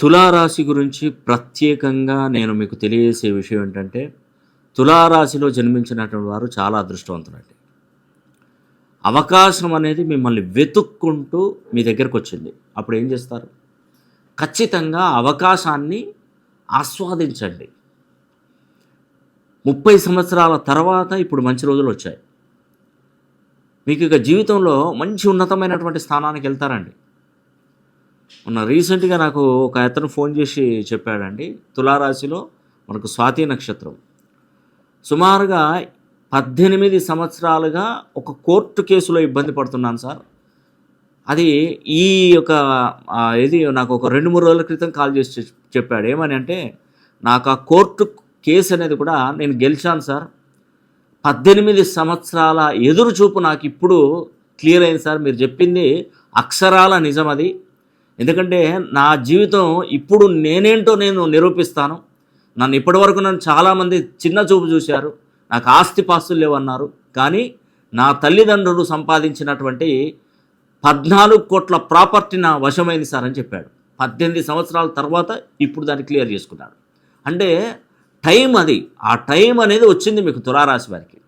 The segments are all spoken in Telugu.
తులారాశి గురించి ప్రత్యేకంగా నేను మీకు తెలియజేసే విషయం ఏంటంటే తులారాశిలో జన్మించినటువంటి వారు చాలా అదృష్టవంతులండి. అవకాశం అనేది మిమ్మల్ని వెతుక్కుంటూ మీ దగ్గరకు వచ్చింది. అప్పుడు ఏం చేస్తారు? ఖచ్చితంగా అవకాశాన్ని ఆస్వాదించండి. ముప్పై సంవత్సరాల తర్వాత ఇప్పుడు మంచి రోజులు వచ్చాయి. మీకు ఇక జీవితంలో మంచి ఉన్నతమైనటువంటి స్థానానికి వెళ్తారండి. మొన్న రీసెంట్గా నాకు ఒక అతను ఫోన్ చేసి చెప్పాడండి తులారాశిలో మనకు స్వాతి నక్షత్రం. సుమారుగా పద్దెనిమిది సంవత్సరాలుగా ఒక కోర్టు కేసులో ఇబ్బంది పడుతున్నాను సార్. అది ఈ యొక్క ఇది నాకు ఒక రెండు మూడు రోజుల క్రితం కాల్ చేసి చెప్- చెప్పాడు. ఏమని అంటే నాకు ఆ కోర్టు కేసు అనేది కూడా నేను గెలిచాను సార్. పద్దెనిమిది సంవత్సరాల ఎదురు చూపు నాకు ఇప్పుడు క్లియర్ అయింది సార్. మీరు చెప్పింది అక్షరాల నిజం అది. ఎందుకంటే నా జీవితం ఇప్పుడు నేనేంటో నేను నిరూపిస్తాను. నన్ను ఇప్పటివరకు నన్ను చాలామంది చిన్న చూపు చూశారు. నాకు ఆస్తి పాస్తులు లేవన్నారు. కానీ నా తల్లిదండ్రులు సంపాదించినటువంటి పద్నాలుగు కోట్ల ప్రాపర్టీ నా వశమైంది సార్ అని చెప్పాడు. పద్దెనిమిది సంవత్సరాల తర్వాత ఇప్పుడు దాన్ని క్లియర్ చేసుకున్నాడు. అంటే టైం అది. ఆ టైం అనేది వచ్చింది మీకు తులారాశి వారికి.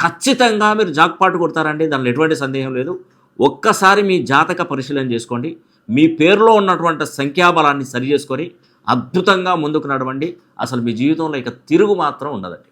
ఖచ్చితంగా మీరు జాక్పాటు కొడతారండి. దానిలో ఎటువంటి సందేహం లేదు. ఒక్కసారి మీ జాతక పరిశీలన చేసుకోండి. మీ పేరులో ఉన్నటువంటి సంఖ్యాబలాన్ని సరి చేసుకొని అద్భుతంగా ముందుకు నడవండి. అసలు మీ జీవితంలో ఇక తిరుగు మాత్రం ఉండదండి.